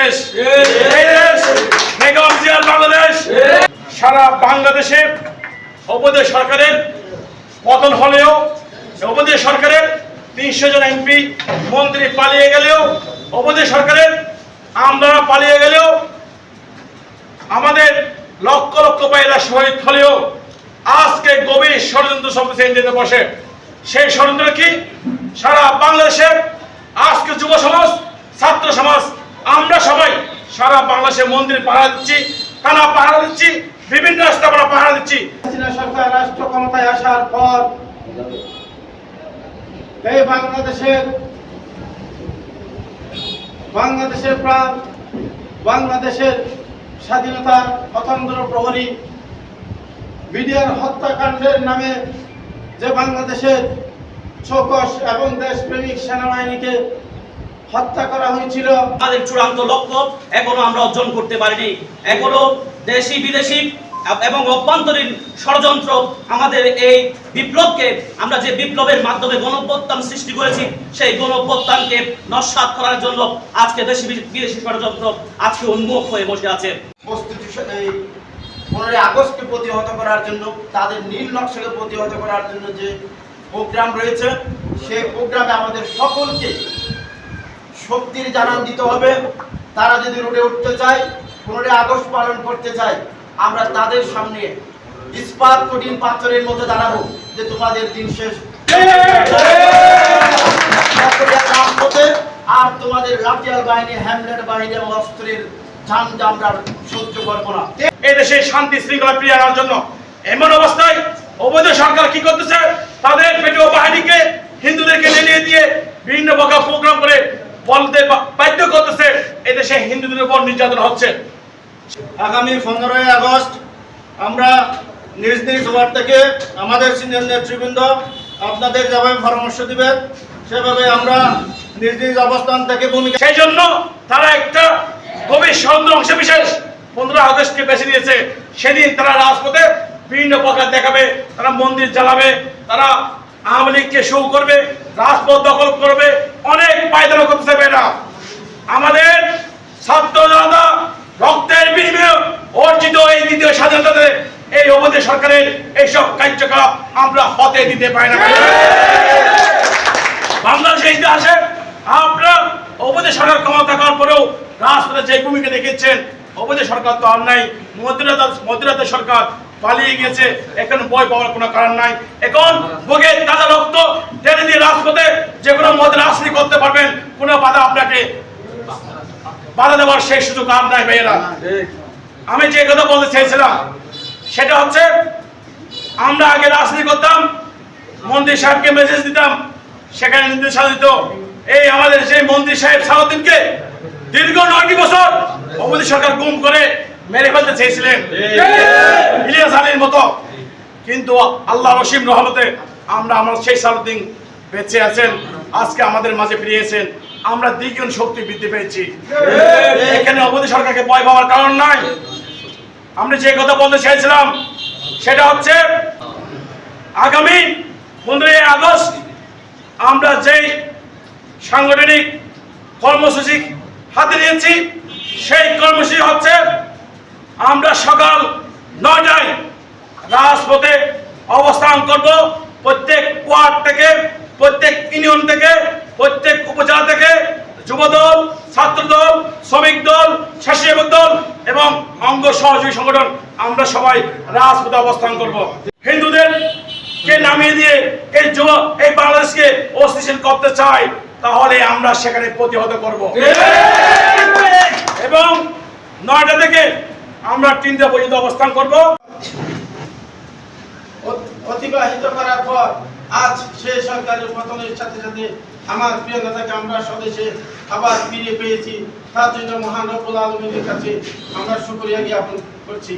বাংলাদেশ। বাংলাদেশ। সারা বাংলাদেশে উপদেশ সরকারের পতন হলেও উপদেশ সরকারের তিনশো জন এমপি মন্ত্রী পালিয়ে গেলেও উপদেশ সরকারের আমরা পালিয়ে গেলেও, আমাদের লক্ষ লক্ষ পায়রা শহীদ হলেও, আজকে গভীর ষড়যন্ত্র এনডিতে বসে। সেই ষড়যন্ত্র কি? সারা বাংলাদেশের আজকে যুব সমাজ, ছাত্র সমাজ আমরা সবাই সারা বাংলাদেশের মন্দির পাহারা দিচ্ছি, থানা পাহারা দিচ্ছি, বিভিন্ন রাস্তাপাড়া পাহারা দিচ্ছি। সরকার রাষ্ট্র ক্ষমতায় আসার পর এই বাংলাদেশের বাংলাদেশের প্রাণ, বাংলাদেশের স্বাধীনতা স্বতন্ত্র প্রহরী, মিডিয়ার হত্যাকাণ্ডের নামে যে বাংলাদেশের চৌকস এবং দেশপ্রেমিক সেনাবাহিনীকে হত্যা করা হয়েছিল। আমাদের চূড়ান্ত লক্ষ্য এখনও আমরা অর্জন করতে পারিনি। এখনও দেশি বিদেশি এবং অভ্যন্তরীণ ষড়যন্ত্র আমাদের এই বিপ্লবকে আমরা যে বিপ্লবের মাধ্যমে গণঅভ্যুত্থান সৃষ্টি করেছি সেই গণঅভ্যুত্থানকে নস্বাত করার জন্য আজকে দেশি বিদেশি ষড়যন্ত্র আজকে উন্মুখ হয়ে বসে আছে। পনেরোই আগস্টকে প্রতিহত করার জন্য তাদের নীল নকশাকে প্রতিহত করার জন্য যে প্রোগ্রাম রয়েছে সেই প্রোগ্রামে আমাদের সকলকে শক্তির জানান দিতে হবে। তারা যদি রোডে উঠতে চায়, পনেরোই আগস্ট পালন করতে চায়, আমরা তাদের সামনে ইস্পাত কঠিন পাথরের মধ্যে দাঁড়াবো যে তোমাদের দিন শেষ। আর তোমাদের লাঠিয়াল বাহিনী, হ্যামলেট বাহিনী এবং অস্ত্রের ঝান্ডা আমরা সহ্য শান্তি শৃঙ্খলা ফিরিয়ে আনার জন্য এমন অবস্থায় অবৈধ সরকার কি করতেছে? তাদের পেটুয়া বাহিনীকে হিন্দুদেরকে লেলিয়ে দিয়ে বিভিন্ন বকা প্রোগ্রাম করে বলতে বা- বাধ্য করতেছে এদেশে হিন্দুদের উপর নির্যাতন হচ্ছে। আগামী পনেরোই আগস্ট আমরা নিজ নিজ ওয়ার্ড থেকে আমাদের সিনিয়র নেতৃবৃন্দ আপনাদের যেভাবে পরামর্শ দিবেন সেভাবে আমরা নিজ নিজ অবস্থান থেকে ভূমিকা সেই জন্য তারা একটা গভীর ষড়যন্ত্র অংশ বিশেষ পনেরো আগস্টকে বেছে নিয়েছে। সেদিন তারা রাজপথে বিভিন্ন প্রকার দেখাবে তারা মন্দির জ্বালাবে তারা আওয়ামী লীগকে শো করবে রাজপথ দখল করবে অনেক পায়দারা করতে চাইবে এরা। আমাদের ছাত্র রক্তের বিনিময়ে অর্জিত এই দ্বিতীয় স্বাধীনতাতে এই অবধি সরকারের এইসব কার্যকলাপ আমরা হতে দিতে পারি না। বাংলাদেশের ইতিহাসে আপনারা অবধি সরকার ক্ষমতা থাকার পরেও রাজপথে যে ভূমিকা দেখেছেন অবধি সরকার তো আর নাই মধ্যরাত মধ্যরাতের সরকার পালিয়ে গেছে এখন বই পাওয়ার কোনো কারণ নাই। এখন বুকের তাজা রক্ত টেনে দিয়ে রাজপথে যে কোনো মধ্যে রাজনীতি করতে পারবেন, কোনো বাধা আপনাকে বাধা দেওয়ার সেই সুযোগ আর নাই ভাইয়েরা। আমি যে কথা বলতে চেয়েছিলাম সেটা হচ্ছে আমরা আগে রাজনীতি করতাম মন্ত্রী সাহেবকে মেসেজ দিতাম সেখানে নির্দেশনা দিত। এই আমাদের সেই মন্ত্রী সাহেব সালাউদ্দিনকে দীর্ঘ নয়টি বছর অবধি সরকার গুম করে মেরে ফেলতে চেয়েছিলেন। ইলিয়াস আলীর মতো। কিন্তু আল্লাহ রসিম রহমতে আমরা আমার সেই সালাউদ্দিন বেঁচে আছেন আজকে আমাদের মাঝে ফিরিয়েছেন আমরা দ্বিগুণ শক্তি বৃদ্ধি পেয়েছি। এখানে অবধি সরকারকে ভয় পাওয়ার কারণ নাই। আমরা যে কথা বলতে চাইছিলাম সেটা হচ্ছে আগামী পনেরোই আগস্ট আমরা যেই সাংগঠনিক কর্মসূচি হাতে নিয়েছি সেই কর্মসূচি হচ্ছে আমরা সকাল নয়টায় রাজপথে অবস্থান করব প্রত্যেক ওয়ার্ড থেকে প্রত্যেক ইউনিয়ন থেকে প্রত্যেক উপজেলা থেকে যুবদল, ছাত্রদল, শ্রমিক দল, স্বেচ্ছাসেবক দল এবং অঙ্গ সহযোগী সংগঠন, আমরা সবাই রাজপথে অবস্থান করব। হিন্দুদের কে নামিয়ে দিয়ে এই যুব, এই বাংলাদেশকে অস্থিশীল করতে চাই তাহলে আমরা সেখানে প্রতিহত করব। এবং নয়টা থেকে আমরা তিনটা পর্যন্ত অবস্থান করব। অতিবাহিত করার পর আজ সেই সরকারের পতনের সাথে সাথে আমার প্রিয় নেতাকে আমরা স্বদেশে আবার ফিরে পেয়েছি। তার জন্য মহান রব্বুল আলমীর কাছে আমরা শুক্রিয়া জ্ঞাপন করছি।